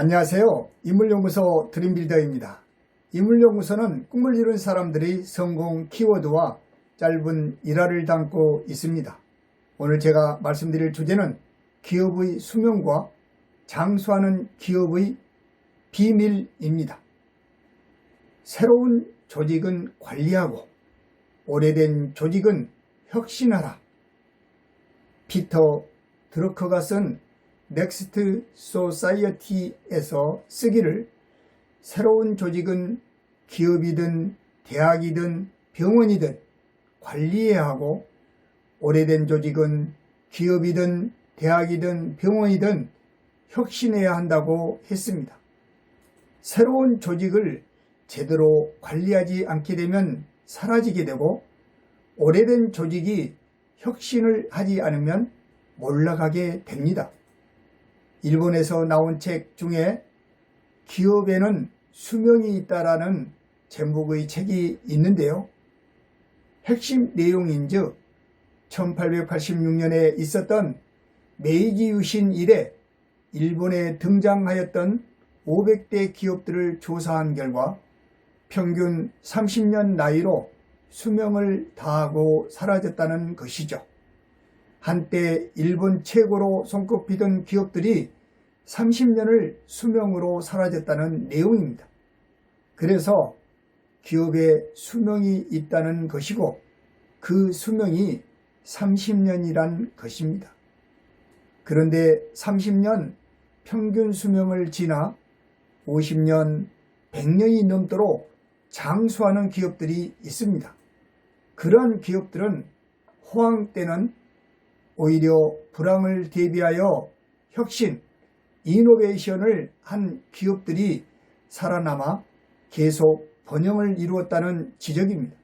안녕하세요. 인물연구소 드림빌더입니다. 인물연구소는 꿈을 이룬 사람들의 성공 키워드와 짧은 일화를 담고 있습니다. 오늘 제가 말씀드릴 주제는 기업의 수명과 장수하는 기업의 비밀입니다. 새로운 조직은 관리하고 오래된 조직은 혁신하라. 피터 드러커가 쓴 넥스트 소사이어티에서 쓰기를 새로운 조직은 기업이든 대학이든 병원이든 관리해야 하고 오래된 조직은 기업이든 대학이든 병원이든 혁신해야 한다고 했습니다. 새로운 조직을 제대로 관리하지 않게 되면 사라지게 되고 오래된 조직이 혁신을 하지 않으면 몰락하게 됩니다. 일본에서 나온 책 중에 기업에는 수명이 있다라는 제목의 책이 있는데요. 핵심 내용인즉 1886년에 있었던 메이지 유신 이래 일본에 등장하였던 500대 기업들을 조사한 결과 평균 30년 나이로 수명을 다하고 사라졌다는 것이죠. 한때 일본 최고로 손꼽히던 기업들이 30년을 수명으로 사라졌다는 내용입니다. 그래서 기업에 수명이 있다는 것이고 그 수명이 30년이란 것입니다. 그런데 30년 평균 수명을 지나 50년, 100년이 넘도록 장수하는 기업들이 있습니다. 그러한 기업들은 호황 때는 오히려 불황을 대비하여 혁신, 이노베이션을 한 기업들이 살아남아 계속 번영을 이루었다는 지적입니다.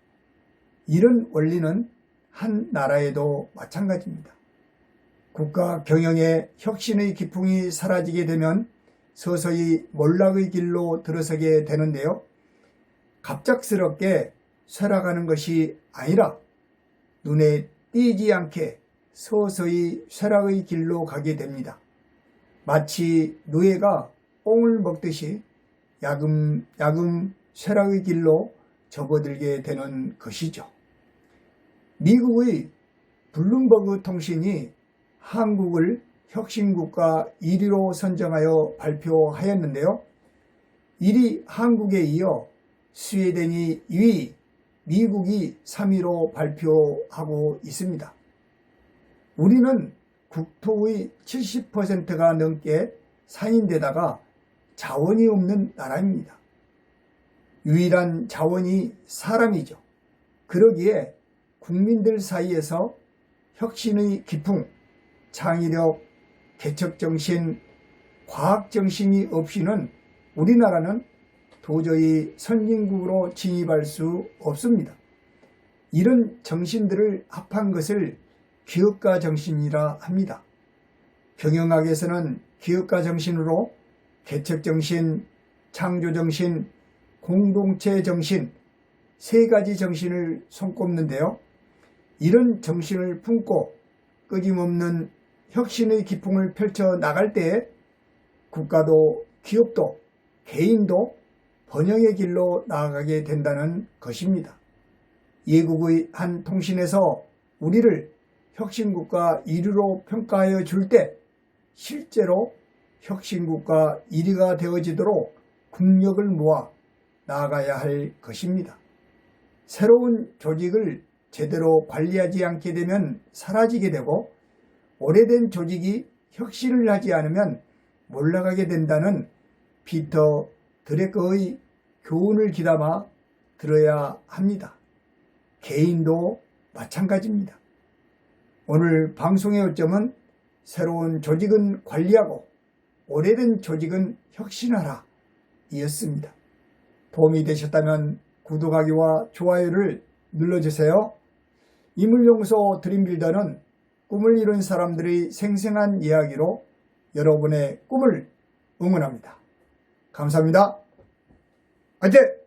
이런 원리는 한 나라에도 마찬가지입니다. 국가 경영의 혁신의 기풍이 사라지게 되면 서서히 몰락의 길로 들어서게 되는데요. 갑작스럽게 쇠락하는 것이 아니라 눈에 띄지 않게 서서히 쇠락의 길로 가게 됩니다. 마치 노예가 뽕을 먹듯이 야금 야금 쇠락의 길로 접어들게 되는 것이죠. 미국의 블룸버그 통신이 한국을 혁신국가 1위로 선정하여 발표하였는데요. 1위 한국에 이어 스웨덴이 2위, 미국이 3위로 발표하고 있습니다. 우리는 국토의 70%가 넘게 산인데다가 자원이 없는 나라입니다. 유일한 자원이 사람이죠. 그러기에 국민들 사이에서 혁신의 기풍, 창의력, 개척정신, 과학정신이 없이는 우리나라는 도저히 선진국으로 진입할 수 없습니다. 이런 정신들을 합한 것을 기업가 정신이라 합니다. 경영학에서는 기업가 정신으로 개척 정신, 창조 정신, 공동체 정신 세 가지 정신을 손꼽는데요. 이런 정신을 품고 끊임없는 혁신의 기풍을 펼쳐 나갈 때 국가도 기업도 개인도 번영의 길로 나아가게 된다는 것입니다. 예국의 한 통신에서 우리를 혁신국가 1위로 평가하여 줄 때 실제로 혁신국가 1위가 되어지도록 국력을 모아 나아가야 할 것입니다. 새로운 조직을 제대로 관리하지 않게 되면 사라지게 되고 오래된 조직이 혁신을 하지 않으면 몰락하게 된다는 피터 드레커의 교훈을 기담아 들어야 합니다. 개인도 마찬가지입니다. 오늘 방송의 요점은 새로운 조직은 관리하고 오래된 조직은 혁신하라 이었습니다. 도움이 되셨다면 구독하기와 좋아요를 눌러주세요. 이물연구소 드림빌더는 꿈을 이룬 사람들의 생생한 이야기로 여러분의 꿈을 응원합니다. 감사합니다. 화이팅!